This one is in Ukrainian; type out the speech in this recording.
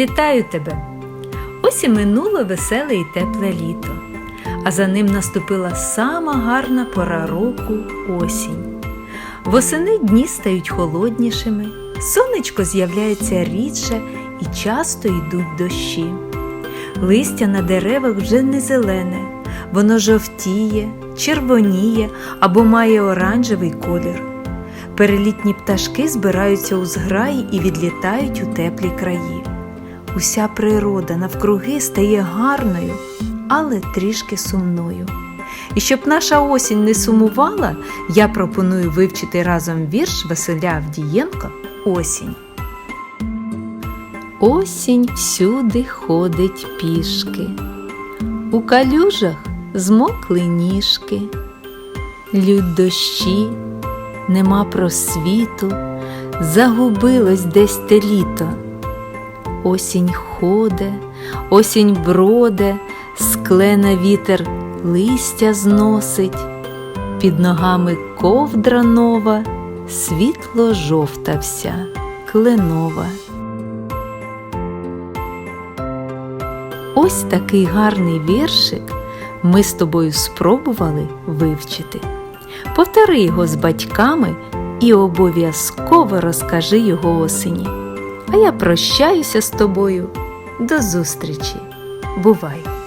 Вітаю тебе! Ось і минуло веселе і тепле літо, а за ним наступила сама гарна пора року осінь. Восени дні стають холоднішими, сонечко з'являється рідше і часто йдуть дощі. Листя на деревах вже не зелене, воно жовтіє, червоніє або має оранжевий колір. Перелітні пташки збираються у зграї і відлітають у теплі краї. Уся природа навкруги стає гарною, але трішки сумною. І щоб наша осінь не сумувала, я пропоную вивчити разом вірш Василя Авдієнка Осінь. Осінь всюди ходить пішки, у калюжах змокли ніжки, лють дощі, нема просвіту, загубилось десь те літо. Осінь ходе, осінь броде, склена вітер листя зносить, під ногами ковдра нова, світло жовта вся, кленова. Ось такий гарний віршик ми з тобою спробували вивчити. Повтори його з батьками і обов'язково розкажи його осені. А я прощаюся з тобою. До зустрічі. Бувай!